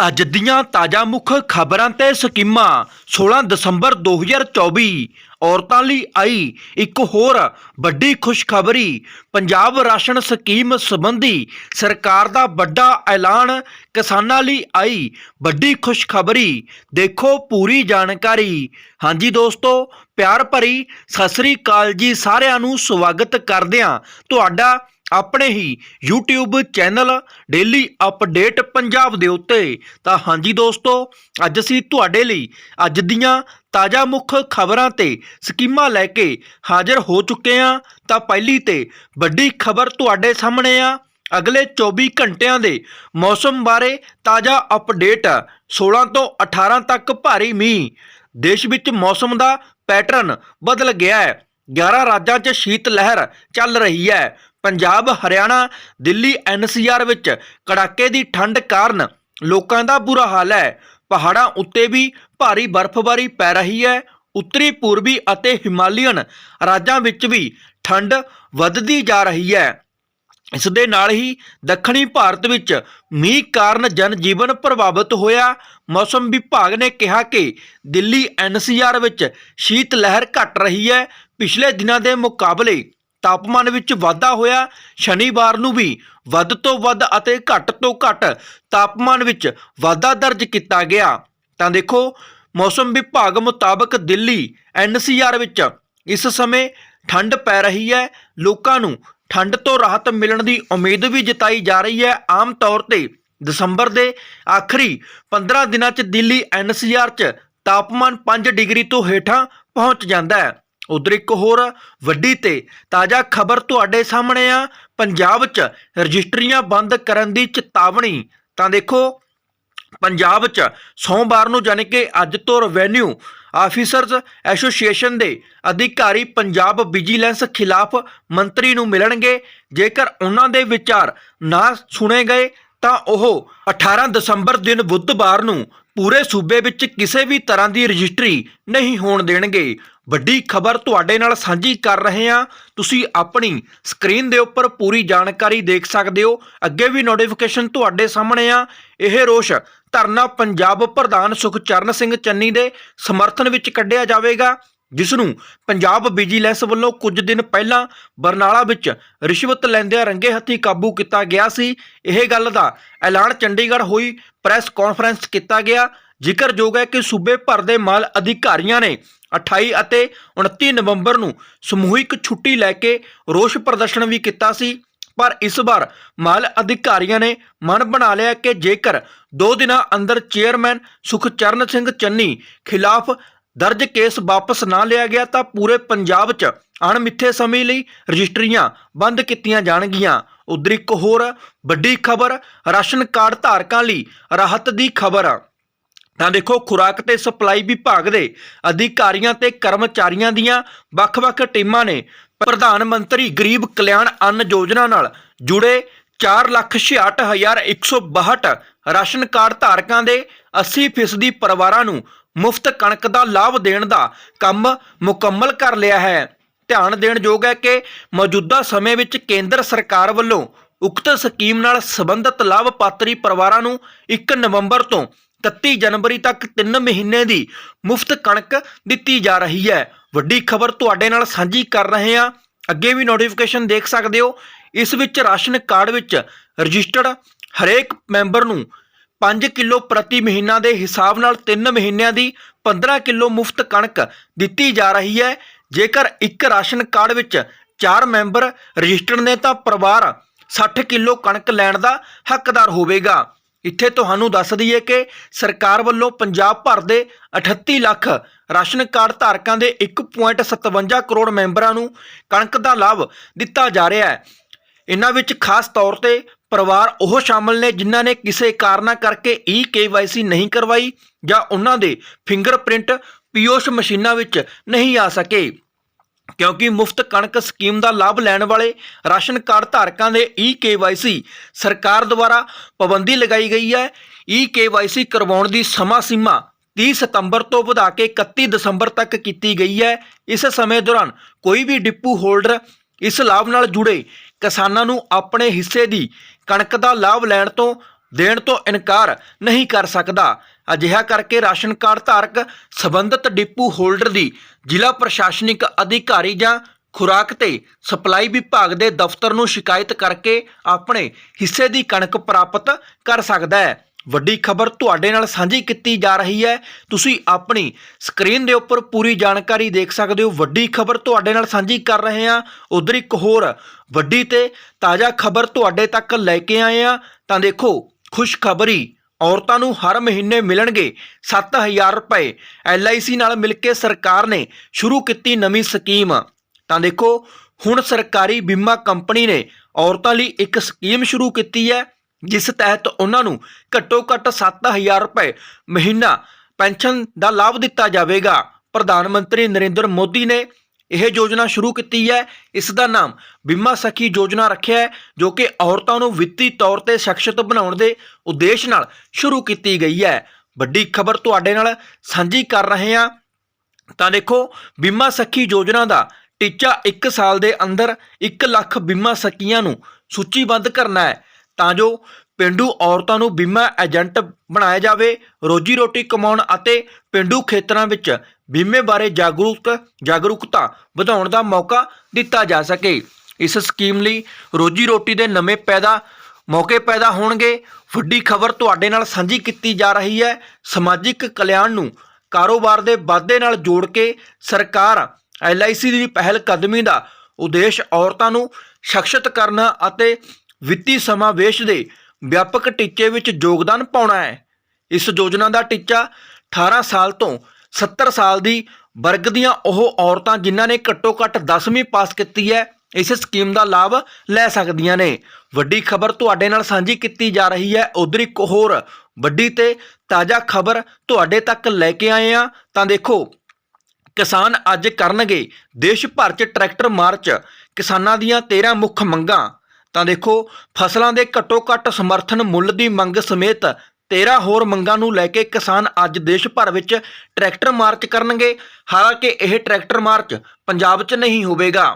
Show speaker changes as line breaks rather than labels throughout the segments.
ਅੱਜ ਦੀਆਂ ਤਾਜ਼ਾ ਮੁੱਖ ਖਬਰਾਂ ਤੇ ਸਕੀਮਾਂ। 16 ਦਸੰਬਰ 2024 ਔਰਤਾਂ ਲਈ ਆਈ ਇੱਕ ਹੋਰ ਵੱਡੀ ਖੁਸ਼ਖਬਰੀ। ਪੰਜਾਬ ਰਾਸ਼ਨ ਸਕੀਮ ਸੰਬੰਧੀ ਸਰਕਾਰ ਦਾ ਵੱਡਾ ਐਲਾਨ, ਕਿਸਾਨਾਂ ਲਈ ਆਈ ਵੱਡੀ ਖੁਸ਼ਖਬਰੀ। ਦੇਖੋ ਪੂਰੀ ਜਾਣਕਾਰੀ। ਹਾਂਜੀ ਦੋਸਤੋ, ਪਿਆਰ ਭਰੀ ਸਤਿ ਸ੍ਰੀ ਅਕਾਲ ਜੀ ਸਾਰਿਆਂ ਨੂੰ, ਸਵਾਗਤ ਕਰਦਿਆਂ ਤੁਹਾਡਾ ਆਪਣੇ ਹੀ YouTube channel daily update Punjab ਦੇ ਉੱਤੇ। ਤਾਂ ਹਾਂਜੀ ਦੋਸਤੋ, ਅੱਜ ਅਸੀਂ ਤੁਹਾਡੇ ਲਈ ਅੱਜ ਦੀਆਂ ਤਾਜ਼ਾ ਮੁੱਖ ਖਬਰਾਂ ਤੇ ਸਕੀਮਾਂ ਲੈ ਕੇ ਹਾਜ਼ਰ ਹੋ ਚੁੱਕੇ ਹਾਂ। ਤਾਂ ਪਹਿਲੀ ਤੇ ਵੱਡੀ ਖਬਰ ਤੁਹਾਡੇ ਸਾਹਮਣੇ ਆ। ਅਗਲੇ 24 ਘੰਟਿਆਂ ਦੇ ਮੌਸਮ ਬਾਰੇ ਤਾਜ਼ਾ ਅਪਡੇਟ 16 ਤੋਂ 18 ਤੱਕ ਭਾਰੀ ਮੀਂਹ। ਦੇਸ਼ ਵਿੱਚ ਮੌਸਮ ਦਾ ਪੈਟਰਨ ਬਦਲ ਗਿਆ ਹੈ। 11 ਰਾਜਾਂ 'ਚ ਸ਼ੀਤ ਲਹਿਰ ਚੱਲ ਰਹੀ ਹੈ। ਪੰਜਾਬ, ਹਰਿਆਣਾ, ਦਿੱਲੀ, ਐਨਸੀਆਰ ਵਿੱਚ ਕੜਾਕੇ ਦੀ ਠੰਡ ਕਾਰਨ ਲੋਕਾਂ ਦਾ ਬੁਰਾ ਹਾਲ ਹੈ। ਪਹਾੜਾਂ ਉੱਤੇ ਵੀ ਭਾਰੀ ਬਰਫ਼ਬਾਰੀ ਪੈ ਰਹੀ ਹੈ। ਉੱਤਰੀ, ਪੂਰਬੀ ਅਤੇ ਹਿਮਾਲੀਅਨ ਰਾਜਾਂ ਵਿੱਚ ਵੀ ਠੰਡ ਵੱਧਦੀ ਜਾ ਰਹੀ ਹੈ। ਇਸ ਦੇ ਨਾਲ ਹੀ ਦੱਖਣੀ ਭਾਰਤ ਵਿੱਚ ਮੀਂਹ ਕਾਰਨ ਜਨਜੀਵਨ ਪ੍ਰਭਾਵਿਤ ਹੋਇਆ। ਮੌਸਮ ਵਿਭਾਗ ਨੇ ਕਿਹਾ ਕਿ ਦਿੱਲੀ, ਐਨਸੀਆਰ ਵਿੱਚ ਸ਼ੀਤ ਲਹਿਰ ਘਟ ਰਹੀ ਹੈ। ਪਿਛਲੇ ਦਿਨਾਂ ਦੇ ਮੁਕਾਬਲੇ ਤਾਪਮਾਨ ਵਿੱਚ ਵਾਧਾ ਹੋਇਆ। ਸ਼ਨੀਵਾਰ ਨੂੰ ਵੀ ਵੱਧ ਤੋਂ ਵੱਧ ਅਤੇ ਘੱਟ ਤੋਂ ਘੱਟ ਤਾਪਮਾਨ ਵਿੱਚ ਵਾਧਾ ਦਰਜ ਕੀਤਾ ਗਿਆ। ਤਾਂ ਦੇਖੋ, ਮੌਸਮ ਵਿਭਾਗ ਮੁਤਾਬਕ ਦਿੱਲੀ ਐਨਸੀਆਰ ਵਿੱਚ ਇਸ ਸਮੇਂ ਠੰਡ ਪੈ ਰਹੀ ਹੈ। ਲੋਕਾਂ ਨੂੰ ਠੰਡ ਤੋਂ ਰਾਹਤ ਮਿਲਣ ਦੀ ਉਮੀਦ ਵੀ ਜਤਾਈ ਜਾ ਰਹੀ ਹੈ। ਆਮ ਤੌਰ ਤੇ ਦਸੰਬਰ ਦੇ ਆਖਰੀ 15 ਦਿਨਾਂ 'ਚ ਦਿੱਲੀ ਐਨਸੀਆਰ 'ਚ ਤਾਪਮਾਨ 5 ਡਿਗਰੀ ਤੋਂ ਹੇਠਾਂ ਪਹੁੰਚ ਜਾਂਦਾ ਹੈ। ਉਧਰ ਇੱਕ ਹੋਰ ਵੱਡੀ ਤੇ ਤਾਜ਼ਾ ਖਬਰ ਤੁਹਾਡੇ ਸਾਹਮਣੇ ਆ। ਪੰਜਾਬ 'ਚ ਰਜਿਸਟਰੀਆਂ ਬੰਦ ਕਰਨ ਦੀ ਚੇਤਾਵਨੀ। ਤਾਂ ਦੇਖੋ, ਪੰਜਾਬ 'ਚ ਸੋਮਵਾਰ ਨੂੰ ਯਾਨੀ ਕਿ ਅੱਜ ਤੋਂ ਰੈਵਨਿਊ ਆਫੀਸਰਸ ਐਸੋਸੀਏਸ਼ਨ ਦੇ ਅਧਿਕਾਰੀ ਪੰਜਾਬ ਵਿਜੀਲੈਂਸ ਖਿਲਾਫ ਮੰਤਰੀ ਨੂੰ ਮਿਲਣਗੇ। ਜੇਕਰ ਉਹਨਾਂ ਦੇ ਵਿਚਾਰ ਨਾ ਸੁਣੇ ਗਏ, ਤਾਂ ਉਹ 18 ਦਸੰਬਰ ਦਿਨ ਬੁੱਧਵਾਰ ਨੂੰ ਪੂਰੇ ਸੂਬੇ ਵਿੱਚ ਕਿਸੇ ਵੀ ਤਰ੍ਹਾਂ ਦੀ ਰਜਿਸਟਰੀ ਨਹੀਂ ਹੋਣ ਦੇਣਗੇ। ਵੱਡੀ ਖਬਰ ਤੁਹਾਡੇ ਨਾਲ ਸਾਂਝੀ ਕਰ ਰਹੇ ਹਾਂ। ਤੁਸੀਂ ਆਪਣੀ ਸਕਰੀਨ ਦੇ ਉੱਪਰ ਪੂਰੀ ਜਾਣਕਾਰੀ ਦੇਖ ਸਕਦੇ ਹੋ। ਅੱਗੇ ਵੀ ਨੋਟੀਫਿਕੇਸ਼ਨ ਤੁਹਾਡੇ ਸਾਹਮਣੇ ਆ। ਇਹ ਰੋਸ਼ ਧਰਨਾ ਪੰਜਾਬ ਪ੍ਰਧਾਨ ਸੁਖਚਰਨ ਸਿੰਘ ਚੰਨੀ ਦੇ ਸਮਰਥਨ ਵਿੱਚ ਕੱਢਿਆ ਜਾਵੇਗਾ ਜਿਸ ਨੂੰ ਪੰਜਾਬ ਵਿਜੀਲੈਂਸ ਵੱਲੋਂ ਕੁਝ ਦਿਨ ਪਹਿਲਾਂ ਬਰਨਾਲਾ ਵਿੱਚ ਰਿਸ਼ਵਤ ਲੈਂਦਿਆਂ ਰੰਗੇ ਹੱਥੀ ਕਾਬੂ ਕੀਤਾ ਗਿਆ ਸੀ। ਇਹ ਗੱਲ ਦਾ ਐਲਾਨ ਚੰਡੀਗੜ੍ਹ ਹੋਈ ਪ੍ਰੈਸ ਕਾਨਫਰੰਸ ਕੀਤਾ ਗਿਆ। ਜ਼ਿਕਰਯੋਗ ਹੈ ਕਿ ਸੂਬੇ ਭਰ ਦੇ ਮਾਲ ਅਧਿਕਾਰੀਆਂ ਨੇ 28 ਅਤੇ 29 ਨਵੰਬਰ ਨੂੰ ਸਮੂਹਿਕ ਛੁੱਟੀ ਲੈ ਕੇ ਰੋਸ ਪ੍ਰਦਰਸ਼ਨ ਵੀ ਕੀਤਾ ਸੀ। ਪਰ ਇਸ ਵਾਰ ਮਾਲ ਅਧਿਕਾਰੀਆਂ ਨੇ ਮਨ ਬਣਾ ਲਿਆ ਕਿ ਜੇਕਰ 2 ਦਿਨਾਂ ਅੰਦਰ ਚੇਅਰਮੈਨ ਸੁਖਚਰਨ ਸਿੰਘ ਚੰਨੀ ਖਿਲਾਫ ਦਰਜ ਕੇਸ ਵਾਪਸ ਨਾ ਲਿਆ ਗਿਆ ਤਾਂ ਪੂਰੇ ਪੰਜਾਬ 'ਚ ਅਣਮਿੱਥੇ ਸਮੇਂ ਲਈ ਰਜਿਸਟਰੀਆਂ ਬੰਦ ਕੀਤੀਆਂ ਜਾਣਗੀਆਂ। ਉਧਰ ਇੱਕ ਹੋਰ ਵੱਡੀ ਖਬਰ, ਰਾਸ਼ਨ ਕਾਰਡ ਧਾਰਕਾਂ ਲਈ ਰਾਹਤ ਦੀ ਖਬਰ। ਤਾਂ ਦੇਖੋ, ਖੁਰਾਕ ਤੇ ਸਪਲਾਈ ਵਿਭਾਗ ਦੇ ਅਧਿਕਾਰੀਆਂ ਤੇ ਕਰਮਚਾਰੀਆਂ ਦੀਆਂ ਵੱਖ-ਵੱਖ ਟੀਮਾਂ ਨੇ ਪ੍ਰਧਾਨ ਮੰਤਰੀ ਗਰੀਬ ਕਲਿਆਣ ਅੰਨ ਯੋਜਨਾ ਨਾਲ ਜੁੜੇ 466162 ਰਾਸ਼ਨ ਕਾਰਡ ਧਾਰਕਾਂ ਦੇ 80% ਪਰਿਵਾਰਾਂ ਨੂੰ ਮੁਫਤ ਕਣਕ ਦਾ ਲਾਭ ਦੇਣ ਦਾ ਕੰਮ ਮੁਕੰਮਲ ਕਰ ਲਿਆ ਹੈ। ਧਿਆਨ ਦੇਣ ਯੋਗ ਹੈ ਕਿ ਮੌਜੂਦਾ ਸਮੇਂ ਵਿੱਚ ਕੇਂਦਰ ਸਰਕਾਰ ਵੱਲੋਂ ਉਕਤ ਸਕੀਮ ਨਾਲ ਸੰਬੰਧਿਤ ਲਾਭਪਾਤਰੀ ਪਰਿਵਾਰਾਂ ਨੂੰ 1 ਨਵੰਬਰ ਤੋਂ 31 ਜਨਵਰੀ ਤੱਕ 3 ਮਹੀਨੇ ਦੀ ਮੁਫਤ ਕਣਕ ਦਿੱਤੀ ਜਾ ਰਹੀ ਹੈ। ਵੱਡੀ ਖਬਰ ਤੁਹਾਡੇ ਨਾਲ ਸਾਂਝੀ ਕਰ ਰਹੇ ਹਾਂ। ਅੱਗੇ ਵੀ ਨੋਟੀਫਿਕੇਸ਼ਨ ਦੇਖ ਸਕਦੇ ਹੋ। ਇਸ ਵਿੱਚ ਰਾਸ਼ਨ ਕਾਰਡ ਵਿੱਚ ਰਜਿਸਟਰਡ ਹਰੇਕ ਮੈਂਬਰ ਨੂੰ 5 ਕਿਲੋ ਪ੍ਰਤੀ ਮਹੀਨਾ ਦੇ ਹਿਸਾਬ ਨਾਲ 3 ਮਹੀਨਿਆਂ ਦੀ 15 ਕਿਲੋ ਮੁਫਤ ਕਣਕ ਦਿੱਤੀ ਜਾ ਰਹੀ ਹੈ। ਜੇਕਰ ਇੱਕ ਰਾਸ਼ਨ ਕਾਰਡ ਵਿੱਚ 4 ਮੈਂਬਰ ਰਜਿਸਟਰਡ ਨੇ ਤਾਂ ਪਰਿਵਾਰ 60 ਕਿਲੋ ਕਣਕ ਲੈਣ ਦਾ ਹੱਕਦਾਰ ਹੋਵੇਗਾ। ਇੱਥੇ ਤੁਹਾਨੂੰ ਦੱਸ ਦਈਏ ਕਿ ਸਰਕਾਰ ਵੱਲੋਂ ਪੰਜਾਬ ਭਰ ਦੇ 38 ਲੱਖ ਰਾਸ਼ਨ ਕਾਰਡ ਧਾਰਕਾਂ ਦੇ 1.57 ਕਰੋੜ ਮੈਂਬਰਾਂ ਨੂੰ ਕਣਕ ਦਾ ਲਾਭ ਦਿੱਤਾ ਜਾ ਰਿਹਾ ਹੈ। ਇਹਨਾਂ ਵਿੱਚ ਖਾਸ ਤੌਰ ਤੇ ਪਰਿਵਾਰ ਉਹ ਸ਼ਾਮਲ ਨੇ ਜਿਨ੍ਹਾਂ ਨੇ ਕਿਸੇ ਕਾਰਨਾ ਕਰਕੇ ਈ ਕੇਵਾਈਸੀ ਨਹੀਂ ਕਰਵਾਈ ਜਾਂ ਉਹਨਾਂ ਦੇ ਫਿੰਗਰਪ੍ਰਿੰਟ ਪੀਓਸ ਮਸ਼ੀਨਾਂ ਵਿੱਚ ਨਹੀਂ ਆ ਸਕੇ। ਕਿਉਂਕਿ ਮੁਫਤ ਕਣਕ ਸਕੀਮ ਦਾ ਲਾਭ ਲੈਣ ਵਾਲੇ ਰਾਸ਼ਨ ਕਾਰਡ ਧਾਰਕਾਂ ਦੇ ਈ ਕੇਵਾਈਸੀ ਸਰਕਾਰ ਦੁਆਰਾ ਪਾਬੰਦੀ ਲਗਾਈ ਗਈ ਹੈ। ਈ ਕੇਵਾਈਸੀ ਕਰਵਾਉਣ ਦੀ ਸਮਾਂ ਸੀਮਾ 30 ਸਤੰਬਰ ਤੋਂ ਵਧਾ ਕੇ 31 ਦਸੰਬਰ ਤੱਕ ਕੀਤੀ ਗਈ ਹੈ। ਇਸ ਸਮੇਂ ਦੌਰਾਨ ਕੋਈ ਵੀ ਡਿਪੂ ਹੋਲਡਰ ਇਸ ਲਾਭ ਨਾਲ ਜੁੜੇ ਕਿਸਾਨਾਂ ਨੂੰ ਆਪਣੇ ਹਿੱਸੇ ਦੀ ਕਣਕ ਦਾ ਲਾਭ ਲੈਣ ਤੋਂ, ਦੇਣ ਤੋਂ ਇਨਕਾਰ ਨਹੀਂ ਕਰ ਸਕਦਾ। ਅਜਿਹਾ ਕਰਕੇ ਰਾਸ਼ਨ ਕਾਰਡ ਧਾਰਕ ਸਬੰਧਤ ਡਿਪੂ ਹੋਲਡਰ ਦੀ ਜ਼ਿਲ੍ਹਾ ਪ੍ਰਸ਼ਾਸਨਿਕ ਅਧਿਕਾਰੀ ਜਾਂ ਖੁਰਾਕ ਤੇ ਸਪਲਾਈ ਵਿਭਾਗ ਦੇ ਦਫ਼ਤਰ ਨੂੰ ਸ਼ਿਕਾਇਤ ਕਰਕੇ ਆਪਣੇ ਹਿੱਸੇ ਦੀ ਕਣਕ ਪ੍ਰਾਪਤ ਕਰ ਸਕਦਾ ਹੈ। ਵੱਡੀ ਖਬਰ ਤੁਹਾਡੇ ਨਾਲ ਸਾਂਝੀ ਕੀਤੀ ਜਾ ਰਹੀ ਹੈ। ਤੁਸੀਂ ਆਪਣੀ ਸਕਰੀਨ ਦੇ ਉੱਪਰ ਪੂਰੀ ਜਾਣਕਾਰੀ ਦੇਖ ਸਕਦੇ ਹੋ। ਵੱਡੀ ਖਬਰ ਤੁਹਾਡੇ ਨਾਲ ਸਾਂਝੀ ਕਰ ਰਹੇ ਹਾਂ। ਉਧਰ ਇੱਕ ਹੋਰ ਵੱਡੀ ਤੇ ਤਾਜ਼ਾ ਖਬਰ ਤੁਹਾਡੇ ਤੱਕ ਲੈ ਕੇ ਆਏ ਹਾਂ। ਤਾਂ ਦੇਖੋ, ਖੁਸ਼ਖਬਰੀ। ਔਰਤਾਂ ਨੂੰ ਹਰ ਮਹੀਨੇ ਮਿਲਣਗੇ 7000 ਰੁਪਏ। LIC ਨਾਲ ਮਿਲ ਕੇ ਸਰਕਾਰ ਨੇ ਸ਼ੁਰੂ ਕੀਤੀ ਨਵੀਂ ਸਕੀਮ। ਤਾਂ ਦੇਖੋ, ਹੁਣ ਸਰਕਾਰੀ ਬੀਮਾ ਕੰਪਨੀ ਨੇ ਔਰਤਾਂ ਲਈ ਇੱਕ ਸਕੀਮ ਸ਼ੁਰੂ ਕੀਤੀ ਹੈ, ਜਿਸ ਤਹਿਤ ਉਹਨਾਂ ਨੂੰ ਘੱਟੋ ਘੱਟ 7000 ਰੁਪਏ ਮਹੀਨਾ ਪੈਨਸ਼ਨ ਦਾ ਲਾਭ ਦਿੱਤਾ ਜਾਵੇਗਾ। ਪ੍ਰਧਾਨ ਮੰਤਰੀ ਨਰਿੰਦਰ ਮੋਦੀ ਨੇ ਇਹ ਯੋਜਨਾ ਸ਼ੁਰੂ ਕੀਤੀ ਹੈ। ਇਸ ਦਾ ਨਾਮ ਬੀਮਾ ਸਖੀ ਯੋਜਨਾ ਰੱਖਿਆ ਹੈ, ਜੋ ਕਿ ਔਰਤਾਂ ਨੂੰ ਵਿੱਤੀ ਤੌਰ ਤੇ ਸਖਸ਼ਤ ਬਣਾਉਣ ਦੇ ਉਦੇਸ਼ ਨਾਲ ਸ਼ੁਰੂ ਕੀਤੀ ਗਈ ਹੈ। ਵੱਡੀ ਖਬਰ ਤੁਹਾਡੇ ਨਾਲ ਸਾਂਝੀ ਕਰ ਰਹੇ ਹਾਂ। ਤਾਂ ਦੇਖੋ, ਬੀਮਾ ਸਖੀ ਯੋਜਨਾ ਦਾ ਟੀਚਾ 1 ਸਾਲ ਦੇ ਅੰਦਰ 1 ਲੱਖ ਬੀਮਾ ਸਕੀਆਂ ਨੂੰ ਸੂਚੀਬੱਧ ਕਰਨਾ ਹੈ। ਤਾਂ ਜੋ ਪਿੰਡੂ ਔਰਤਾਂ ਨੂੰ ਬੀਮਾ ਏਜੰਟ ਬਣਾਇਆ ਜਾਵੇ, ਰੋਜੀ ਰੋਟੀ ਕਮਾਉਣ ਅਤੇ ਪਿੰਡੂ ਖੇਤਰਾਂ ਵਿੱਚ ਬੀਮੇ ਬਾਰੇ ਜਾਗਰੂਕ, ਜਾਗਰੂਕਤਾ ਵਧਾਉਣ ਦਾ ਮੌਕਾ ਦਿੱਤਾ ਜਾ ਸਕੇ। ਇਸ ਸਕੀਮ ਲਈ ਰੋਜੀ ਰੋਟੀ ਦੇ ਨਵੇਂ ਪੈਦਾ, ਮੌਕੇ ਪੈਦਾ ਹੋਣਗੇ। ਵੱਡੀ ਖਬਰ ਤੁਹਾਡੇ ਨਾਲ ਸਾਂਝੀ ਕੀਤੀ ਜਾ ਰਹੀ ਹੈ। ਸਮਾਜਿਕ ਕਲਿਆਣ ਨੂੰ ਕਾਰੋਬਾਰ ਦੇ ਵਾਧੇ ਨਾਲ ਜੋੜ ਕੇ ਸਰਕਾਰ LIC ਦੀ ਪਹਿਲ ਕਦਮੀ ਦਾ ਉਦੇਸ਼ ਔਰਤਾਂ ਨੂੰ ਸਖਸ਼ਤ ਕਰਨਾ ਅਤੇ ਵਿੱਤੀ ਸਮਾਵੇਸ਼ ਦੇ ਵਿਆਪਕ ਟੀਚੇ ਵਿੱਚ ਯੋਗਦਾਨ ਪਾਉਣਾ ਹੈ। ਇਸ ਯੋਜਨਾ ਦਾ ਟੀਚਾ 18 ਸਾਲ ਤੋਂ 70 ਸਾਲ ਦੀ ਵਰਗ ਦੀਆਂ ਉਹ ਔਰਤਾਂ ਜਿਨ੍ਹਾਂ ਨੇ ਘੱਟੋ ਘੱਟ 10ਵੀਂ ਪਾਸ ਕੀਤੀ ਹੈ, ਇਸ ਸਕੀਮ ਦਾ ਲਾਭ ਲੈ ਸਕਦੀਆਂ ਨੇ। ਵੱਡੀ ਖਬਰ ਤੁਹਾਡੇ ਨਾਲ ਸਾਂਝੀ ਕੀਤੀ ਜਾ ਰਹੀ ਹੈ। ਉਧਰ ਇੱਕ ਹੋਰ ਵੱਡੀ ਤੇ ਤਾਜ਼ਾ ਖਬਰ ਤੁਹਾਡੇ ਤੱਕ ਲੈ ਕੇ ਆਏ ਆ ਤਾਂ ਦੇਖੋ, ਕਿਸਾਨ ਅੱਜ ਕਰਨਗੇ ਦੇਸ਼ ਭਰ 'ਚ ਟਰੈਕਟਰ ਮਾਰਚ। ਕਿਸਾਨਾਂ ਦੀਆਂ 13 ਮੁੱਖ ਮੰਗਾਂ। ਤਾਂ ਦੇਖੋ, ਫਸਲਾਂ ਦੇ ਘੱਟੋ ਘੱਟ ਸਮਰਥਨ ਮੁੱਲ ਦੀ ਮੰਗ ਸਮੇਤ 13 ਹੋਰ ਮੰਗਾਂ ਨੂੰ ਲੈ ਕੇ ਕਿਸਾਨ ਅੱਜ ਦੇਸ਼ ਭਰ ਵਿੱਚ ਟਰੈਕਟਰ ਮਾਰਚ ਕਰਨਗੇ। ਹਾਲਾਂਕਿ ਇਹ ਟਰੈਕਟਰ ਮਾਰਚ ਪੰਜਾਬ 'ਚ ਨਹੀਂ ਹੋਵੇਗਾ।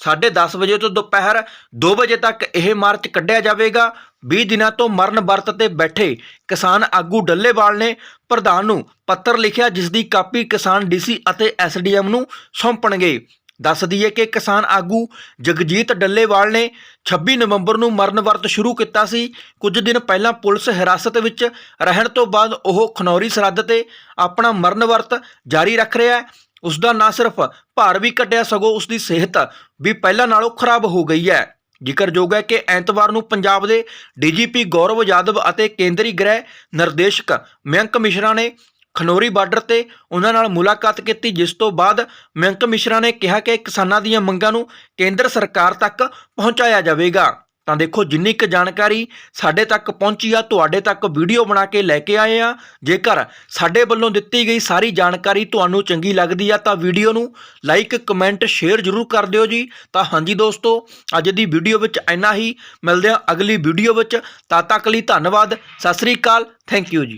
10:30 ਵਜੇ ਤੋਂ ਦੁਪਹਿਰ 2 ਵਜੇ ਤੱਕ ਇਹ ਮਾਰਚ ਕੱਢਿਆ ਜਾਵੇਗਾ। 20 ਦਿਨਾਂ ਤੋਂ ਮਰਨ ਵਰਤ ਤੇ ਬੈਠੇ ਕਿਸਾਨ ਆਗੂ ਡੱਲੇਵਾਲ ਨੇ ਪ੍ਰਧਾਨ ਨੂੰ ਪੱਤਰ ਲਿਖਿਆ, ਜਿਸ ਦੀ ਕਾਪੀ ਕਿਸਾਨ ਡੀਸੀ ਅਤੇ ਐਸਡੀਐਮ ਨੂੰ ਸੌਂਪਣਗੇ। ਦੱਸ ਦਈਏ ਕਿ ਕਿਸਾਨ ਆਗੂ ਜਗਜੀਤ ਡੱਲੇਵਾਲ ਨੇ 26 ਨਵੰਬਰ ਨੂੰ ਮਰਨ ਵਰਤ ਸ਼ੁਰੂ ਕੀਤਾ ਸੀ। ਕੁਝ ਦਿਨ ਪਹਿਲਾਂ ਪੁਲਿਸ ਹਿਰਾਸਤ ਵਿੱਚ ਰਹਿਣ ਤੋਂ ਬਾਅਦ ਉਹ ਖਨੌਰੀ ਸਰਹੱਦ ਤੇ ਆਪਣਾ ਮਰਨ ਵਰਤ ਜਾਰੀ ਰੱਖ ਰਿਹਾ ਹੈ। ਉਸ ਦਾ ਨਾ ਸਿਰਫ ਭਾਰ ਵੀ ਘਟਿਆ, ਸਗੋਂ ਉਸ ਦੀ ਸਿਹਤ ਵੀ ਪਹਿਲਾਂ ਨਾਲੋਂ ਖਰਾਬ ਹੋ ਗਈ ਹੈ। ਜ਼ਿਕਰਯੋਗ ਹੈ ਕਿ ਐਤਵਾਰ ਨੂੰ ਪੰਜਾਬ ਦੇ ਡੀਜੀਪੀ ਗੌਰਵ ਯਾਦਵ ਅਤੇ ਕੇਂਦਰੀ ਗ੍ਰਹਿ ਨਿਰਦੇਸ਼ਕ ਮਯੰਕ ਮਿਸ਼ਰਾ ਨੇ ਖਨੋਰੀ ਬਾਰਡਰ ਤੇ ਉਹਨਾਂ ਨਾਲ ਮੁਲਾਕਾਤ ਕੀਤੀ, ਜਿਸ ਤੋਂ ਬਾਅਦ ਮਯੰਕ ਮਿਸ਼ਰਾ ਨੇ ਕਿਹਾ ਕਿ ਕਿਸਾਨਾਂ ਦੀਆਂ ਮੰਗਾਂ ਨੂੰ ਕੇਂਦਰ ਸਰਕਾਰ ਤੱਕ ਪਹੁੰਚਾਇਆ ਜਾਵੇਗਾ। ਤਾਂ ਦੇਖੋ, ਜਿੰਨੀ ਕੁ ਜਾਣਕਾਰੀ ਸਾਡੇ ਤੱਕ ਪਹੁੰਚੀ ਆ, ਤੁਹਾਡੇ ਤੱਕ ਵੀਡੀਓ ਬਣਾ ਕੇ ਲੈ ਕੇ ਆਏ ਆ, ਜੇਕਰ ਸਾਡੇ ਵੱਲੋਂ ਦਿੱਤੀ ਗਈ ਸਾਰੀ ਜਾਣਕਾਰੀ ਤੁਹਾਨੂੰ ਚੰਗੀ ਲੱਗਦੀ ਆ, ਤਾਂ ਵੀਡੀਓ ਨੂੰ ਲਾਈਕ, ਕਮੈਂਟ, ਸ਼ੇਅਰ ਜ਼ਰੂਰ ਕਰ ਦਿਓ ਜੀ। ਤਾਂ ਹਾਂਜੀ ਦੋਸਤੋ, ਅੱਜ ਦੀ ਵੀਡੀਓ ਵਿੱਚ ਇੰਨਾ ਹੀ। ਮਿਲਦੇ ਆ ਅਗਲੀ ਵੀਡੀਓ ਵਿੱਚ। ਤਦ ਤੱਕ ਲਈ ਧੰਨਵਾਦ। ਸਤਿ ਸ੍ਰੀ ਅਕਾਲ। ਥੈਂਕ ਯੂ ਜੀ।